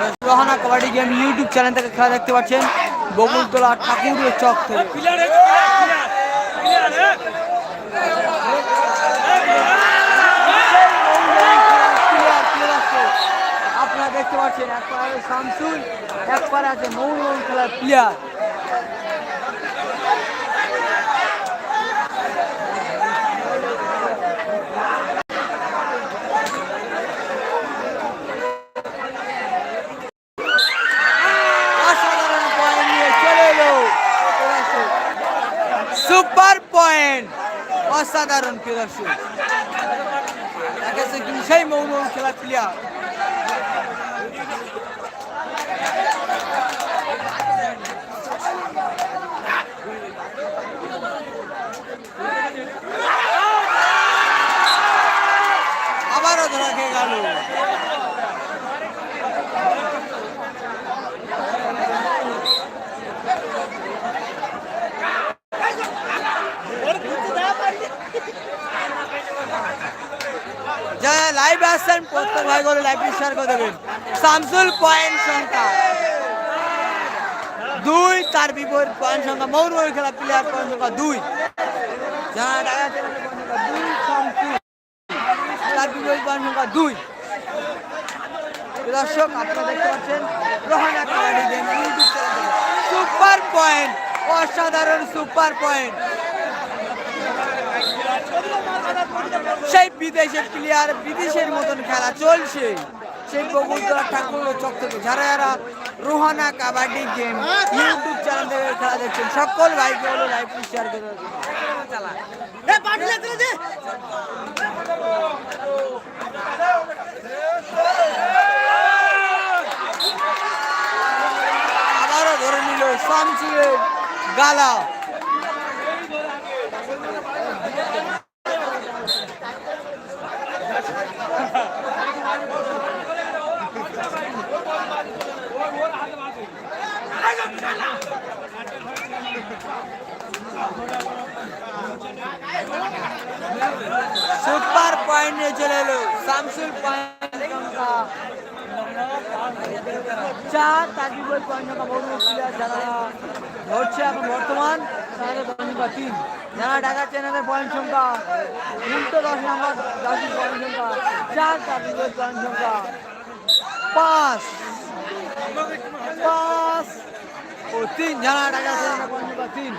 Rahana kabaddi game YouTube channel থেকে খেলা দেখতে পাচ্ছেন। বকুলতলা ঠাকুরের চক থেকে। আপনারা দেখতে পাচ্ছেন একবার আছে শামসুল এক পারে আছে মৌল খেলার প্লেয়ার অসাধারণ পয়েন্ট নিয়ে চলে এলো সুপার পয়েন্ট অসাধারণ প্রিয় দর্শক সেই মৌন খেলার প্লেয়ার আবারও ধরা খেয়ে গেল যারা লাইভ আসছেন, প্রত্যেক ভাই করে লাইভ শেয়ার করে দেবেন। শামসুল পয়েন্ট সংখ্যা। দুই, তার বিপরীত পয়েন্ট সংখ্যা। মৌর মৌর খেলা প্লেয়ার পয়েন্ট সংখ্যা দুই। যারা টাকা দুই, শামসুল। তার বিপরীত পয়েন্ট সংখ্যা দুই। দর্শক, আপনারা দেখতে পাচ্ছেন, Rohana kabaddi game super point, অসাধারণ সুপার পয়েন্ট। সেই বিদেশের প্লেয়ার বিদেশের মতন খেলা চলছে। সেই বগুড়া ঠাকুর চক থেকে যারা যারা Rohana kabaddi game YouTube channel থেকে খেলা দেখছেন। সকল ভাইকে হলো লাইভ শেয়ার করে। আবারও ধরে নিল গালা সুপার পয়েন্ট নিয়ে চলে এলো শামসুল চার বিপরীত পয়েন্ট যারা ধরছে এখন বর্তমান, তাদের সংখ্যা তিন, যারা ঢাকা চ্যানেলের পয়েন্ট সংখ্যা, উল্টো দশ নম্বর দশের পয়েন্ট সংখ্যা, চার বিপরীত পয়েন্ট সংখ্যা। পাঁচ পাঁচ ও তিন, যারা ঢাকা চ্যানেলের পয়েন্ট সংখ্যা, তিন।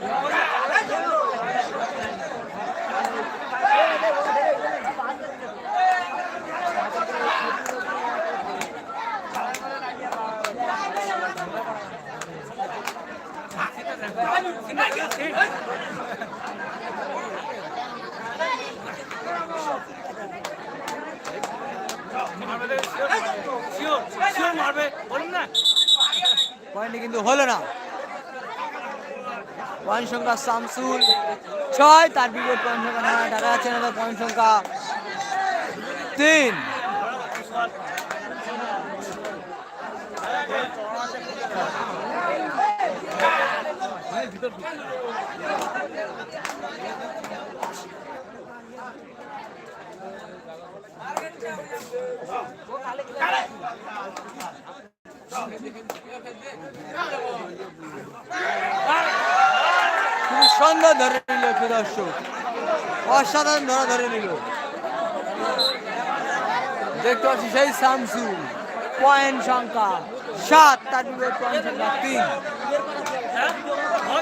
Yeah. সংখ্যা শামসুল ছয় তার বিপরীত পয়েন্ট সংখ্যা না ঢাকা চ্যানেলের পয়েন্ট সংখ্যা তিন। খুব সুন্দর ধরে নিল দর্শক। অসাধারণ ধরা ধরে নিল। দেখতে পাচ্ছি সেই শামসুল পয়েন্ট সংখ্যা সাত, তার পয়েন্ট সংখ্যা তিন।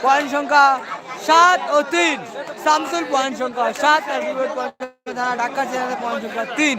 পয়েন্ট সংখ্যা সাত ও তিন। শামসুল পয়েন্ট সংখ্যা সাত, তার পয়েন্ট সংখ্যা ঢাকা জেলাতে পয়েন্ট সংখ্যা তিন।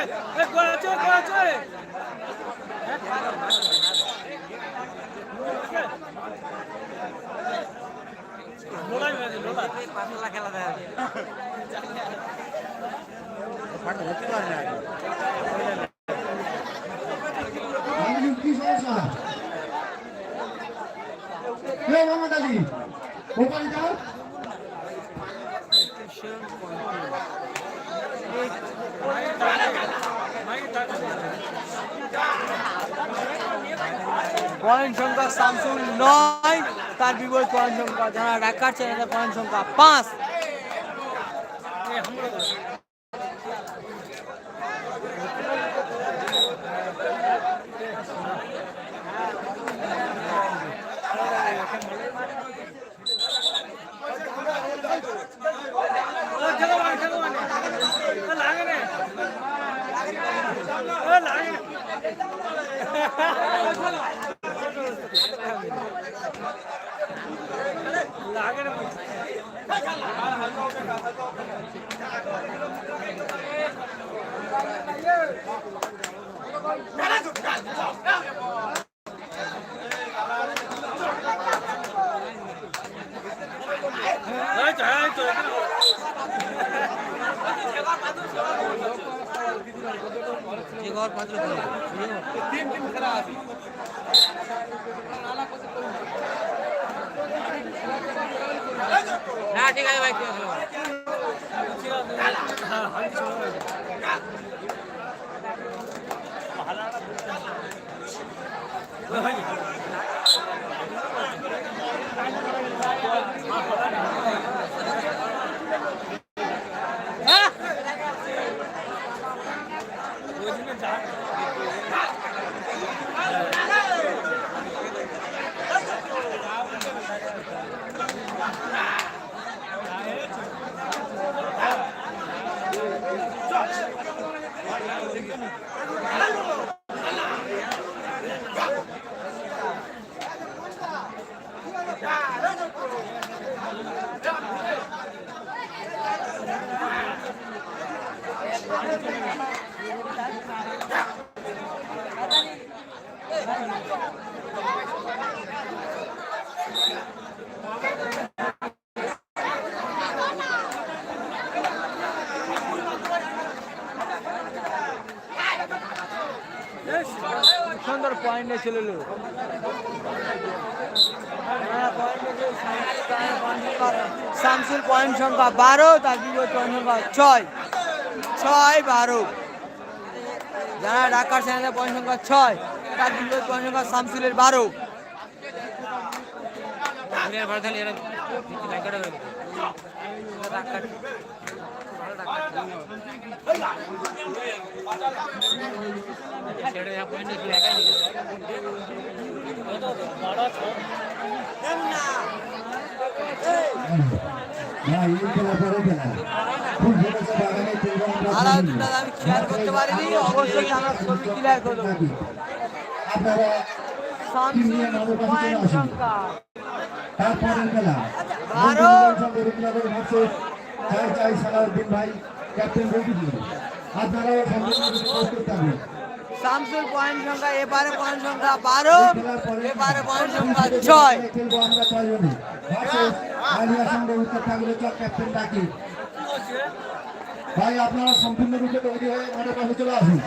খেলা দেখা কি সমস্যা ওপারে যাও। পয়েন্ট সংখ্যা স্যামসুং নয়। তার বিপরীত পয়েন্ট সংখ্যা যারা রাখার চ্যানেলের পয়েন্ট সংখ্যা পাঁচ। লাগে রে এই তো এই তো না ঠিক আছে ভাই সুন্দর পয়েন্টে লোক শামসুল পয়েন্ট সংখ্যা বারো তার পয়েন্ট সংখ্যা ছয়। ছয়, বারো। যারা ডাকার চ্যানেলের পয়েন্ট সংখ্যা ছয় তার পয়েন্ট সংখ্যা শামসুলের বারো। আমি খেয়াল করতে পারিনি অবশ্যই আমরা ছবি ক্লিয়ার করব নাকি আপনারা পয়েন্ট সংখ্যা তারপরের খেলা বারো। চাই চাই সালাউদ্দিন ভাই ক্যাপ্টেন প্রস্তুত থাকবেন শামসুল পয়েন্ট সংখ্যা এবারে পয়েন্ট সংখ্যা বারো এবারে পয়েন্ট সংখ্যা ছয়। খেলব আমরা ছয়জনে। ভার্সেস আলিয়া সঙ্গে উত্তর ঠাকুরের চক ক্যাপ্টেন ডাকি ভাই আপনারা সম্পূর্ণ রূপে তৈরি হয়ে মাঠে পাশে চলে আসুন।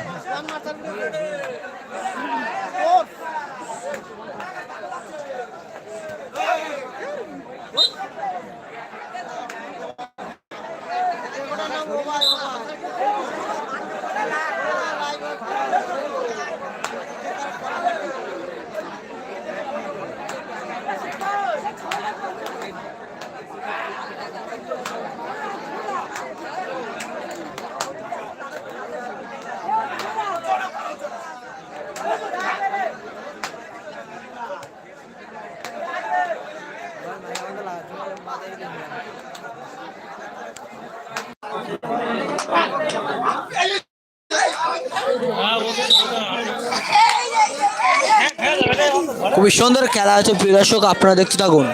খুবই সুন্দর খেলা হচ্ছে প্রিয় দর্শক আপনারা দেখতে থাকুন।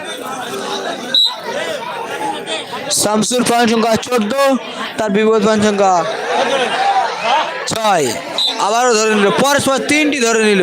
শামসুর পয়েন্ট সংখ্যা চোদ্দ, তার বিপদ পয়েন্ট সংখ্যা ছয়। আবারও ধরে নিল, পরস্পর তিনটি ধরে নিল।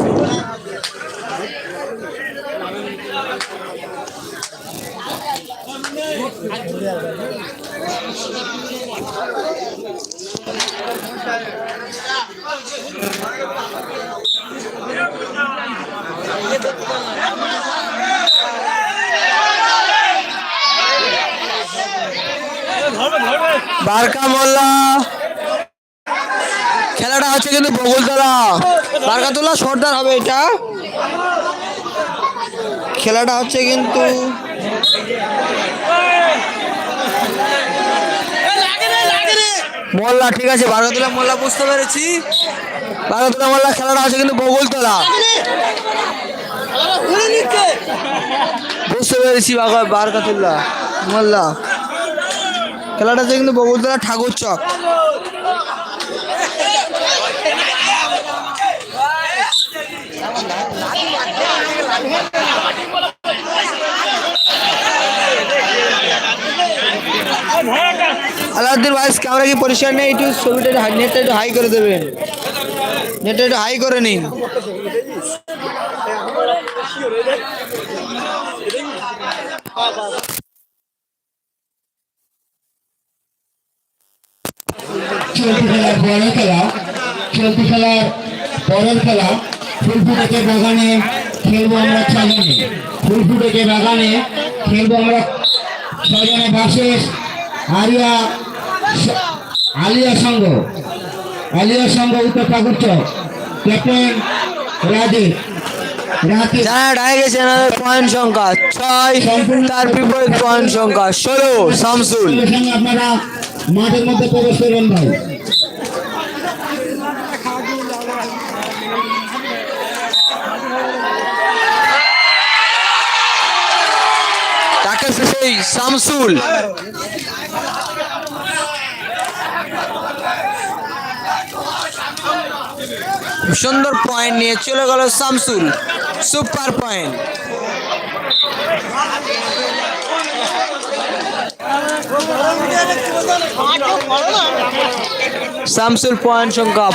বারকা মোল্লা। খেলাটা হচ্ছে কিন্তু বগুলতলা। বারকাতলা সর্দার হবে এটা। খেলাটা হচ্ছে কিন্তু মোল্লা, ঠিক আছে বারকাতলা মোল্লা বুঝতে পেরেছি। বারকাতলা মোল্লা, খেলাটা হচ্ছে কিন্তু বগুলতলা। বুঝতে পেরেছি বাগা- বারকাতুল্লাহ। মোল্লা। খেলাটা হচ্ছে কিন্তু বগুলতলা ঠাকুর চক। আলাউদ্দিন ভাইস ক্যামেরা কি পরিষ্কার নেই? একটু ছবিটা নেটটা একটু হাই করে দেবেন। নেটটা একটু হাই করে নিন। চলতি খেলার পরের খেলা চলতি খেলার পরের খেলা ফুলফুটেকে বাগানে খেলব আমরা ছজনে ফুলফুটেকে বাগানে খেলব আমরা ছজনে বাসেস আরিয়া আলিয়া সংঘ। আলিয়া সংঘ উত্তর ঠাকুর চক ক্যাপ্টেন রাজীব গেছে এনাদের পয়েন্ট সংখ্যা ছয় তার বিপরীত পয়েন্ট সংখ্যা ষোলো শামসুল। আপনারা মাঠের মধ্যে প্রবেশ করবেন ভাই। তাকে শামসুল। সুন্দর পয়েন্ট নিয়ে চলে গেল Shamsul. Super point Shamsul point সংখ্যা।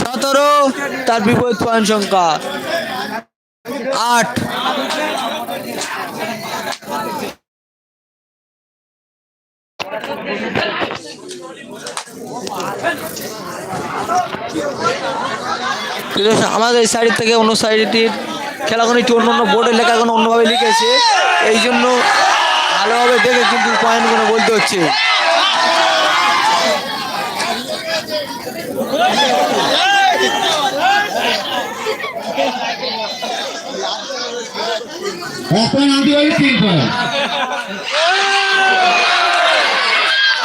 সতেরো, তার বিপরীত পয়েন্ট সংখ্যা। আট। আমাদের এই সাইড থেকে অন্য সাইডটির খেলাগুলো একটু অন্য অন্য বোর্ডে লেখা কোনো অন্যভাবে লিখেছে। এই জন্য ভালোভাবে দেখে কিন্তু পয়েন্টগুলো বলতে হচ্ছে।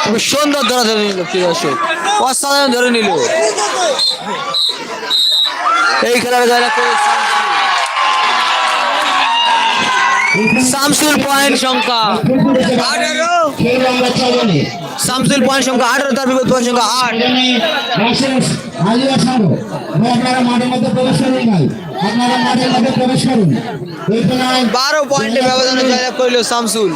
খুব সুন্দর ধরা ধরে নিল প্রিয় দর্শক। অসাধারণ ধরে নিল। এই খেলার করে শামসুল। পয়েন্ট সংখ্যা আঠারো শামসুল পয়েন্ট সংখ্যা আঠারো তার বিপরীত পয়েন্ট সংখ্যা আট আপনারা মাঠের মধ্যে প্রবেশ করুন ভাই আপনারা মাঠের মধ্যে প্রবেশ করুন বারো পয়েন্টের ব্যবধানে জয়লাভ করল শামসুল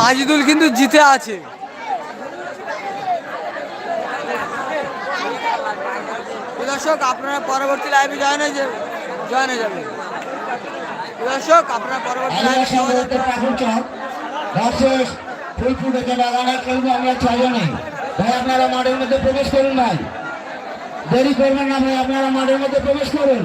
মাজিদুল কিন্তু জিতে আছে। দর্শক, আপনারা পরবর্তী লাইভে জয়েন হয়ে যাবে জয়েন যাবেন আমরা ছজনে ভাই, আপনারা মাঠের মধ্যে প্রবেশ করুন ভাই। দেরি করবেন না ভাই, আপনারা মাঠের মধ্যে প্রবেশ করুন।